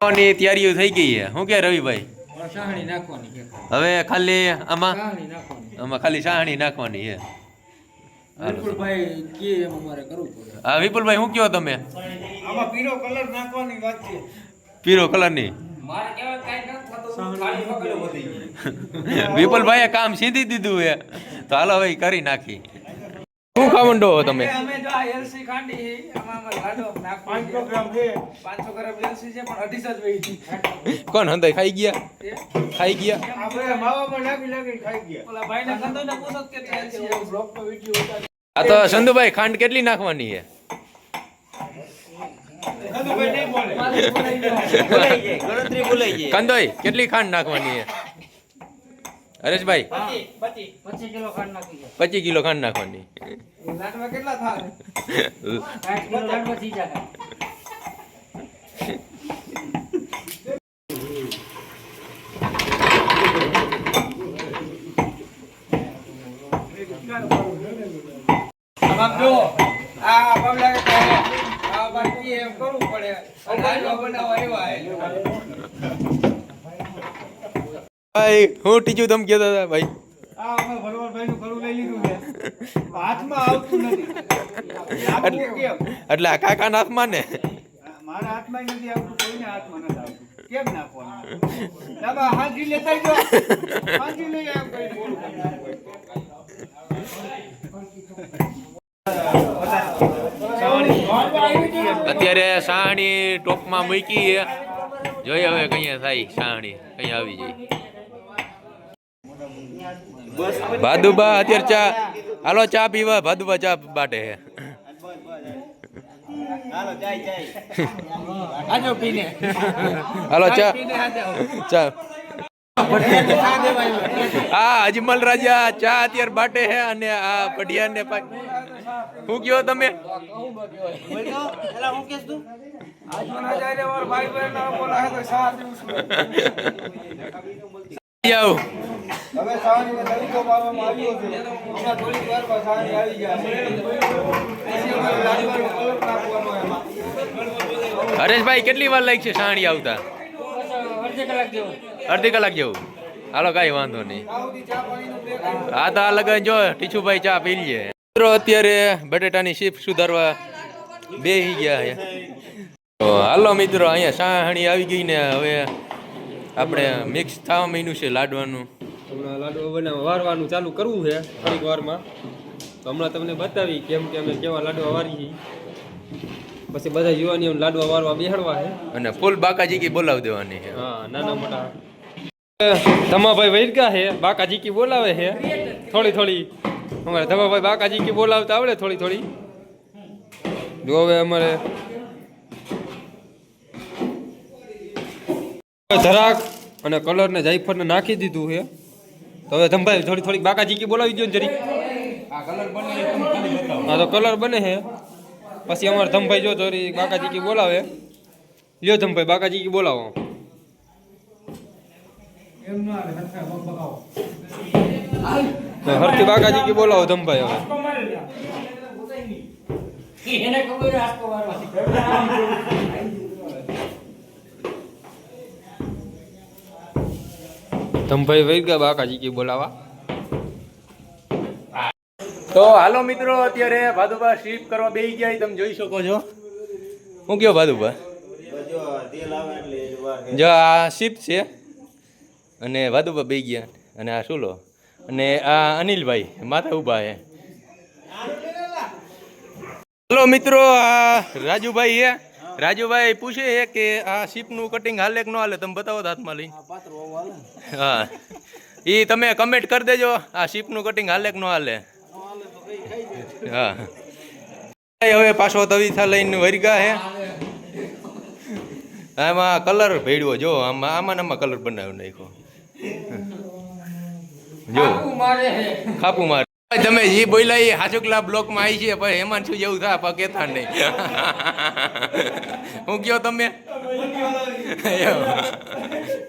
ની તૈયારીઓ થઈ ગઈ છે. શું કે રવિભાઈ સાહણી નાખવાની છે. હવે ખાલી આમાં? આમાં ખાલી સાહણી નાખવાની છે. હા વિપુલભાઈ શું કયો તમે? પીરો કલર નાખવાની વાત છે. પીળો કલરની? મારે કેવા કાઈ ન વિપુલભાઈએ કામ સીધી દીધું છે. તો હાલો હવે કરી નાખી. શું ખાવંડો હો તમે? અમે જો આ એલસી ખાંડી છે, આમાં અમારે લાડો નાખવાનો પાંચસો ગ્રામ છે. 500 ગ્રામ એલસી છે પણ અઢીસો જ વહી હતી. કોણ હંધાઈ ખાઈ ગયા? તે ખાઈ ગયા? આપણે માવામાં લાગી લાગી ખાઈ ગયા. ઓલા ભાઈને ખંડોને પૂછો કે કેટલી એલસી છે. બ્લોગમાં વિડિયો ઉતારી. આ તો સંધુભાઈ ખાંડ કેટલી નાખવાની છે? ખંડુભાઈ નહીં બોલે. મારે બોલાઈ ગયો. કંદોઈ કેટલી ખાંડ નાખવાની છે? હરેશભાઈ પચીસ કિલો ખાંડ નાખી છે. પચીસ કિલો ખાંડ નાખવાની. લાડવા કેટલા થાય? લાડવા થઈ જાય આ બાબલા કે આ બાકી એમ કરવું પડે. લાડવા બનાવવા એવા ભાઈ હું ટીચું તમ કહેતા હતા ભાઈ. આ અમે ભરવાડભાઈ નું ઘરું લઈ લીધું. હાથમાં આવતું નથી. એટલે આ કાકા નાથમાં ને? મારા હાથમાં નથી આવતું કોઈને હાથમાં નથી આવતું. કેમ નાખવાનું? દાદા હાજી લેતા ગયો હાજી લઈ આવ. કઈ બોલું અત્યારે સાણી ટોપમાં મૂકી જોઈએ હવે કઈ થાય સાહણી કઈ આવી જાય. ભાદુબા અત્યારે ચા હાલો, ચા પીવા ભાદુબા ચા બાટે છે હાલો, ચા ચા. આ અજમલ રાજા ચા અત્યારે બાટે હે અને આ પઢિયા ને હું કયો તમે? હે આવું હવે સાવણીને તરીકો આવ્યો છે. હમણાં થોડીક વારમાં સાવણી આવી હરેશભાઈ કેટલી વાર લાગશે સાણી આવતા? અડધી કલાક જેવું. હાલો કઈ વાંધો નહીં. હા તો આ લગન જો ટીચુભાઈ ચા પી લઈએ મિત્રો અત્યારે બટેટાની શીફ સુધારવા બે ગયા હાલો મિત્રો અહીંયા સાહણી આવી ગઈ ને હવે આપણે મિક્સ થવા માંડ્યું છે લાડવાનું. હમણાં લાડવા બનાવવા વારવાનું ચાલુ કરવું છે થોડીક વારમાં. તો હમણાં તમને બતાવી કેમ કે અમે કેવા લાડવા વારી પછી બધા યુવાની લાડવા વારવા બેહાડવા છે. અને ફૂલ બાકાજી કી બોલાવી દેવાની છે. હા નાના મોટા. ધમાભાઈ વૈરગા છે બાકાજી કી બોલાવે છે. થોડી થોડી. અમારે ધમાભાઈ બાકાજી કી બોલાવતા આવડે થોડી થોડી. જો હવે અમારે ધરાક અને કલર ને જાયફળ ને નાખી દીધું છે. તો હવે ધમભાઈ થોડી થોડીક બાકાજીકી બોલાવી દો ને જરી હા તો કલર બને છે. પછી અમારે ધમભાઈ જો થોડી બાકાજીકી બોલાવે. લ્યો ધમભાઈ બાકાજીકી બોલાવો. હરથી બાકાજીકી બોલાવો ધમભાઈ હવે. ધમભાઈ વહી ગયા બાકાજી કે બોલાવા. તો હાલો મિત્રો અત્યારે ભાદુભા શિપ કરવા બે ગયા તમે જોઈ શકો છો. હું કયો ભાદુભા? જો આ શિપ છે. અને ભાદુભા બે ગયા. અને આ શું લો? અને આ અનિલભાઈ માથા ઊભા છે. હાલો મિત્રો આ રાજુભાઈ છે. રાજુભાઈ પૂછે છે કે આ શીપનું કટિંગ હાલે કે ન હાલે? તમે બતાવો તો હાથમાં લઈ હા. એ તમે કમેન્ટ કરી દેજો આ શીપનું કટિંગ હાલે કે ન હાલે? હા. હવે પાછો તવીથા લઈને વરગા હે. આમાં કલર ભેડવો જો આમાં આમાં આમાં કલર બનાવ્યો નાખ્યો. જો ખાપુ માર. તમે જે બોલ્યા એ હાજુકલા બ્લોકમાં આવી છે, પણ એમાં શું જેવું થાય પણ કેતા નહીં. હું કયો તમે?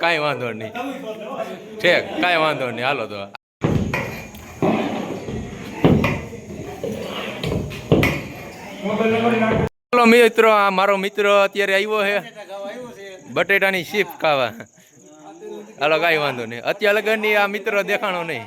કાંઈ વાંધો નહીં. છે, કાંઈ વાંધો નહીં. હાલો તો. ચાલો મિત્રો, આ મારો મિત્ર અત્યારે આવ્યો છે. બટેટાની શીપ ખાવા. હાલો, કાંઈ વાંધો નહીં. અત્યારે લગનની આ મિત્ર દેખાણો નહીં.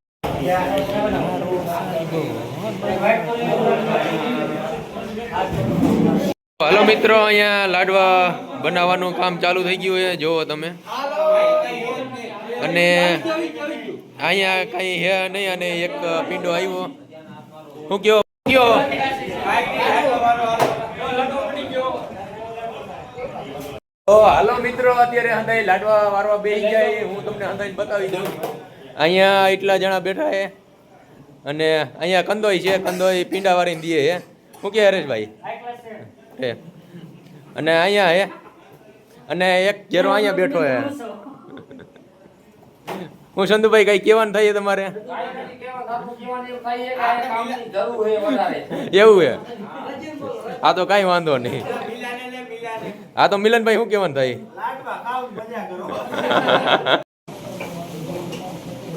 હાલો મિત્રો, અહીંયા લાડવા બનાવવાનું કામ ચાલુ થઈ ગયું છે. જોવો તમે. અને અહીંયા કઈ હે નહીં અને એક પીંડો આવ્યો. હું કયો? કયો? હાલો મિત્રો, અત્યારે હંધાઈ લાડવા વારવા બેસી જાય હું તમને હંધાઈ બતાવી દઉં. અહીંયા એટલા જણા બેઠા છે અને અહીંયા કંદોઈ છે, કંદોઈ પીંડા વાળીને દે હે. શું કે હરેશભાઈ? હે. અને અહીંયા હે, અને એક ઘેરો અહીંયા બેઠો હે. હું સંધુભાઈ કઈ કેવાનું થાય તમારે? એવું હે? આ તો કાંઈ વાંધો નહીં. આ તો મિલનભાઈ શું કેવાનું થાય?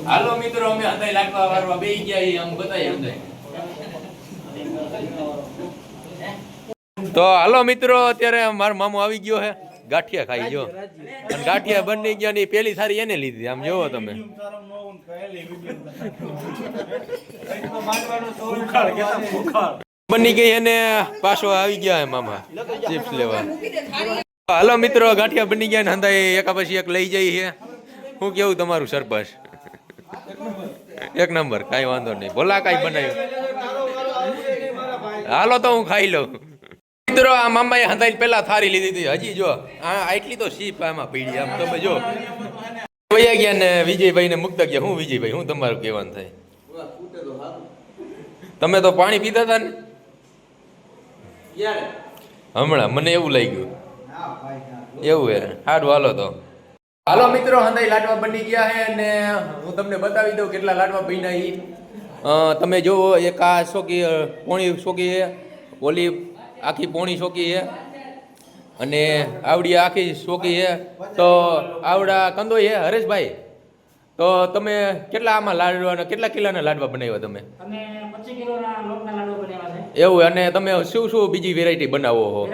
હાલો મિત્રો, અમે હતા લાગવા વારવા બેહી ગયા આમ બતાવી અમને તો હાલો મિત્રો, અત્યારે મારો મામો આવી ગયો હે, ગાંઠિયા ખાઈ જો અને ગાંઠિયા બની ગયા ની પેલી સારી એને લીધી, આમ જોવો તમે. બની ગઈ એને, પાછો આવી ગયા હે મામા ચિપ્સ લેવા. હાલો મિત્રો, ગાંઠિયા બની ગયા ને હંધાઈ એકા પછી એક લઈ જઈએ હું કેવું તમારું સરપંચ? એક નંબર કાંઈ વાંધો નહીં. ભોલા કાંઈ બનાવ્યું. હાલો તો હું ખાઈ લઉં. મિત્રો આ મામાએ હંધાઈ પેલા થારી લીધી હતી. હજી જો આ આટલી તો શીપ આમાં પીડી. આમ તમે જો. વયા ગયા ને વિજયભાઈ ને મુક્ત ગયા હું વિજયભાઈ? હું તમારું કહેવાનું થાય? તમે તો પાણી પીતા હતા ને? હમણાં મને એવું લાગ્યું. એવું હે? સારું હાલો તો. હાલો મિત્રો હંદાઈ લાડવા બની ગયા છે અને હું તમને બતાવી દઉં કેટલા લાડવા બન્યા ઈ. તમે જુઓ એક આ શોકી પોણી શોકી છે ઓલી આખી પોણી શોકી છે. અને આવડી આખી શોકી છે. તો આવડા કંદોઈ છે હરેશભાઈ. તો તમે કેટલા આમાં લાડવા કેટલા કિલોના લાડવા બનાવ્યા તમે? એવું અને તમે શું શું બીજી વેરાયટી બનાવો છો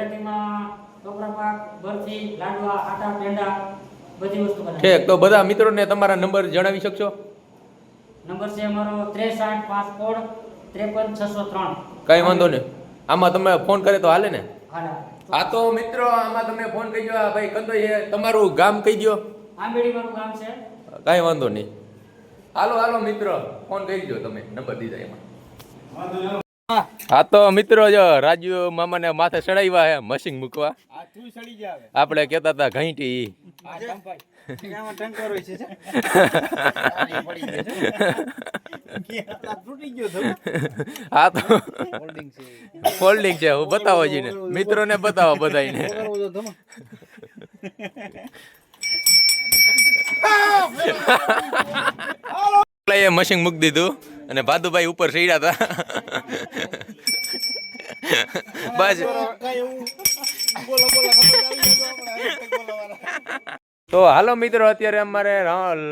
બધી વસ્તુ બનાવી. ઠીક તો બધા મિત્રોને તમારા નંબર જણાવી શકશો? નંબર છે અમારો ત્રેસાઠ પાસપોર્ટ ત્રેપન છસો ત્રણ. કઈ વાંધો નહીં. આમાં તમે ફોન કરે તો હાલે ને? હા તો મિત્રો આમાં તમે ફોન કહી દો આ ભાઈ કંદો છે તમારું ગામ કહી દો આંબેડી મારું ગામ છે. કાંઈ વાંધો નહીં. હાલો હાલો મિત્રો ફોન કરી દો તમે. નંબર દીધા એમાં. હા તો મિત્રો જો રાજુ મામાને માથે ચડાવ્યા હે મશીન મૂકવા. આપણે કેતા હતા ઘંટી. હા તો. ફોલ્ડિંગ છે હું બતાવો જીને મિત્રોને બતાવો બધાને મશીન મૂકી દીધું. અને ભાદુભાઈ ઉપર ચડ્યા હતા. બસ. તો હાલો મિત્રો અત્યારે અમારે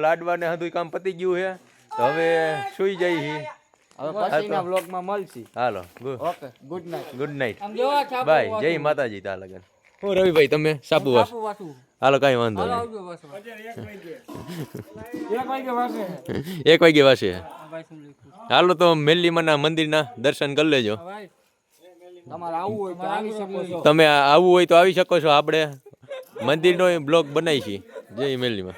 લાડવાને હદુય કામ પતી ગયું છે. તો હવે સુઈ જઈ છીએ. પછીના બ્લોગમાં મળશી. હાલો okay good night. Goodbye જય માતાજી તા લગન. હું રવિભાઈ તમે સાપુ વાસું હાલો કાંઈ વાંધો નહીં. એક વાગે વાસે. હાલો તો મેલ્લીમાના મંદિરના દર્શન કરી લેજો. ભાઈ. તમારે આવવું હોય તો આવી શકો છો. તમે આવવું હોય તો આવી શકો છો. આપણે મંદિરનો બ્લોગ બનાવી છીએ. જય મેલ્લીમાં.